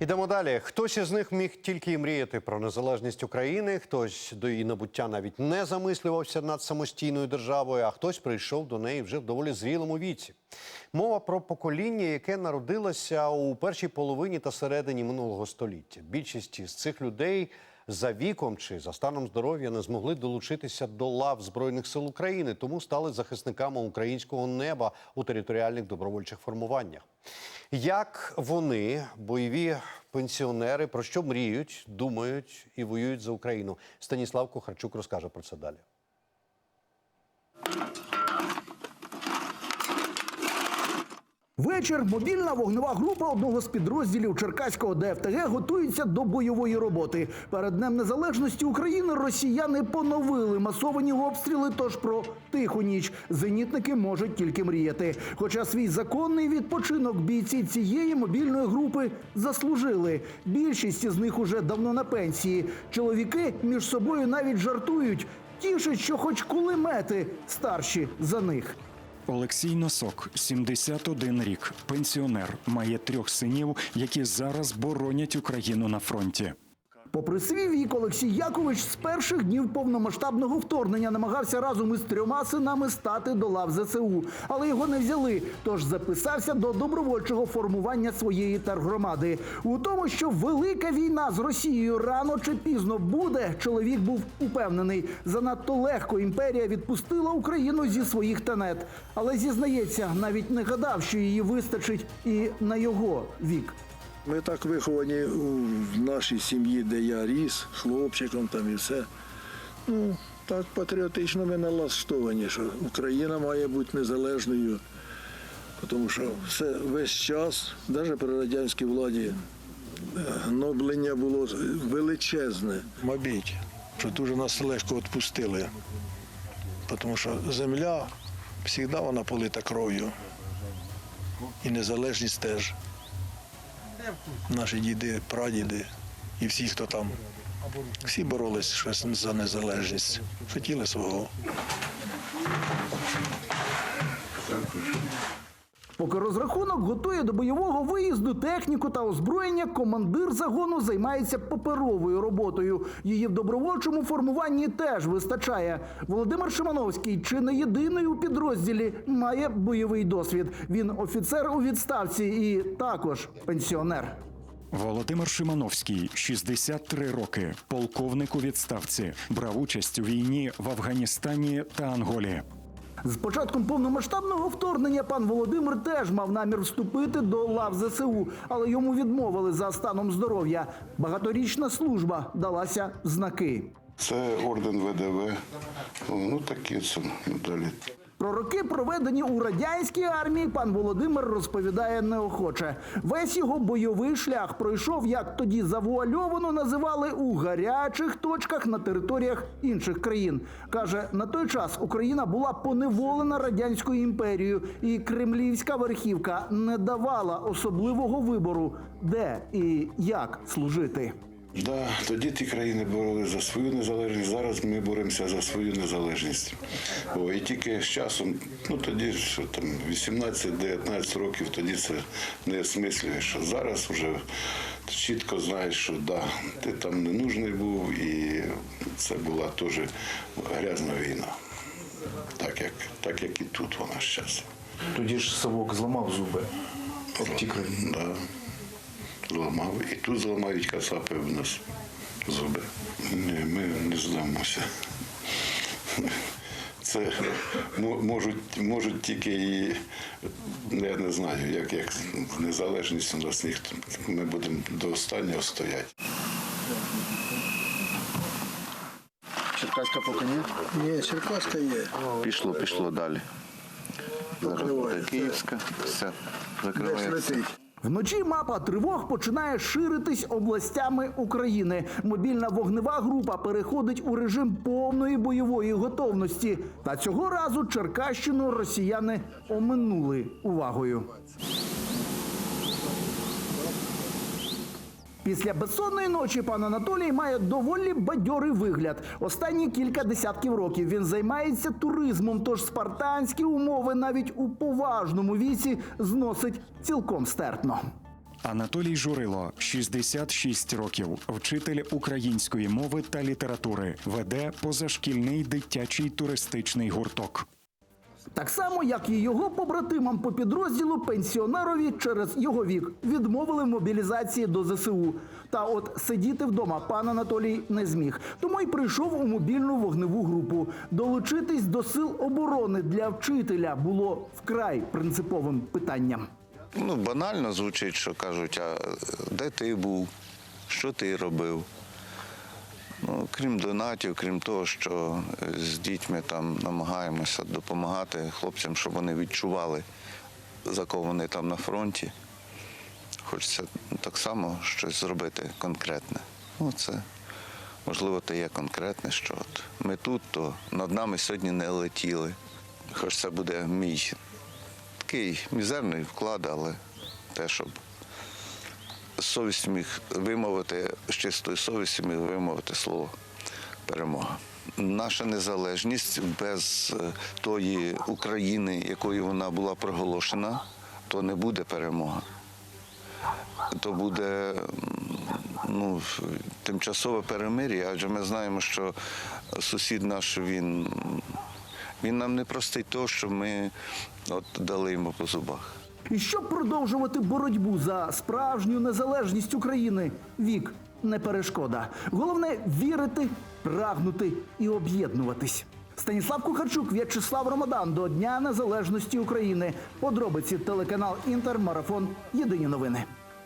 Ідемо далі. Хтось із них міг тільки і мріяти про незалежність України, хтось до її набуття навіть не замислювався над самостійною державою, а хтось прийшов до неї вже в доволі зрілому віці. Мова про покоління, яке народилося у першій половині та середині минулого століття. Більшість з цих людей за віком чи за станом здоров'я не змогли долучитися до лав збройних сил України, тому стали захисниками українського неба у територіальних добровольчих формуваннях. Як вони, бойові пенсіонери, про що мріють, думають і воюють за Україну? Станіслав Кухарчук розкаже про це далі. Вечір мобільна вогнева група одного з підрозділів Черкаського ДФТГ готується до бойової роботи. Перед Днем Незалежності України росіяни поновили масовані обстріли. Тож про тиху ніч зенітники можуть тільки мріяти. Хоча свій законний відпочинок бійці цієї мобільної групи заслужили. Більшість із них уже давно на пенсії. Чоловіки між собою навіть жартують. Тішить, що хоч кулемети старші за них. Олексій Носок, 71 рік, пенсіонер, має трьох синів, які зараз боронять Україну на фронті. Попри свій вік, Олексій Якович з перших днів повномасштабного вторгнення намагався разом із трьома синами стати до лав ЗСУ, але його не взяли. Тож записався до добровольчого формування своєї тергромади. У тому, що велика війна з Росією рано чи пізно буде, чоловік був упевнений. Занадто легко імперія відпустила Україну зі своїх тенет. Але зізнається, навіть не гадав, що її вистачить і на його вік. Ми так виховані в нашій сім'ї, де я ріс, хлопчиком там і все. Ну, так патріотично ми налаштовані, що Україна має бути незалежною, тому що все весь час, навіть при радянській владі, е, гноблення було величезне. Мабуть, що дуже нас легко відпустили, тому що земля завжди вона полита кров'ю. І незалежність теж наші діди, прадіди і всі, хто там, всі боролись щось за незалежність, хотіли свого. Поки розрахунок готує до бойового виїзду техніку та озброєння, командир загону займається паперовою роботою. Її в добровольчому формуванні теж вистачає. Володимир Шимановський, чи не єдиний у підрозділі, має бойовий досвід. Він офіцер у відставці і також пенсіонер. Володимир Шимановський, 63 роки, полковник у відставці, брав участь у війні в Афганістані та Анголі. З початком повномасштабного вторгнення пан Володимир теж мав намір вступити до лав ЗСУ, але йому відмовили за станом здоров'я. Багаторічна служба далася знаки. Це орден ВДВ. Ну такі це медалі. Про роки, проведені у радянській армії, пан Володимир розповідає неохоче. Весь його бойовий шлях пройшов, як тоді завуальовано називали у гарячих точках на територіях інших країн. каже, на той час Україна була поневолена радянською імперією, і кремлівська верхівка не давала особливого вибору, де і як служити. Да, тоді ті країни боролися за свою незалежність. Зараз ми боремося за свою незалежність. О, і тільки з часом, ну тоді що там 18-19 років, тоді це не осмислюєш. Що зараз вже чітко знаєш, що да, ти там не нужний був, і це була теж грязна війна. Так як, так як і тут вона зараз. Тоді ж совок зламав зуби. в тій країні. Да. Зламав. І тут зламають кацапи в нас зуби. Ні, ми не здамося. Це можуть, можуть тільки і я не знаю, як, як незалежність у нас ніхто. Ми будемо до останнього стояти. Черкаська поки ні. Ні, Черкаська є. Пішло, пішло далі. Зараз буде Київська, все, закривається. Вночі мапа тривог починає ширитись областями України. Мобільна вогнева група переходить у режим повної бойової готовності. Та цього разу Черкащину росіяни оминули увагою. Після безсонної ночі пан Анатолій має доволі бадьорий вигляд. Останні кілька десятків років він займається туризмом, тож спартанські умови навіть у поважному віці зносить цілком стерпно. Анатолій Журило, 66 років, вчитель української мови та літератури, веде позашкільний дитячий туристичний гурток. Так само, як і його побратимам по підрозділу пенсіонерові через його вік відмовили в мобілізації до ЗСУ. Та от сидіти вдома пан Анатолій не зміг, тому й прийшов у мобільну вогневу групу. Долучитись до сил оборони для вчителя було вкрай принциповим питанням. Ну, банально звучить, що кажуть, а де ти був, що ти робив? Ну, крім донатів, крім того, що з дітьми там намагаємося допомагати хлопцям, щоб вони відчували, за кого вони там на фронті. Хочеться так само щось зробити конкретне. Ну, це можливо, те є конкретне, що от ми тут, то над нами сьогодні не летіли. Хоч це буде мій такий мізерний вклад, але те, щоб з совістю міг вимовити, з чистою совістю міг вимовити слово перемога. Наша незалежність без е, тої України, якою вона була проголошена, то не буде перемога. То буде ну, тимчасове перемир'я, адже ми знаємо, що сусід наш він, він нам не простить того, що ми от дали йому по зубах. І щоб продовжувати боротьбу за справжню незалежність України, вік не перешкода. Головне вірити, прагнути і об'єднуватись. Станіслав Кухарчук, В'ячеслав Ромадан до Дня Незалежності України. Подробиці телеканал Інтер, марафон. Єдині новини.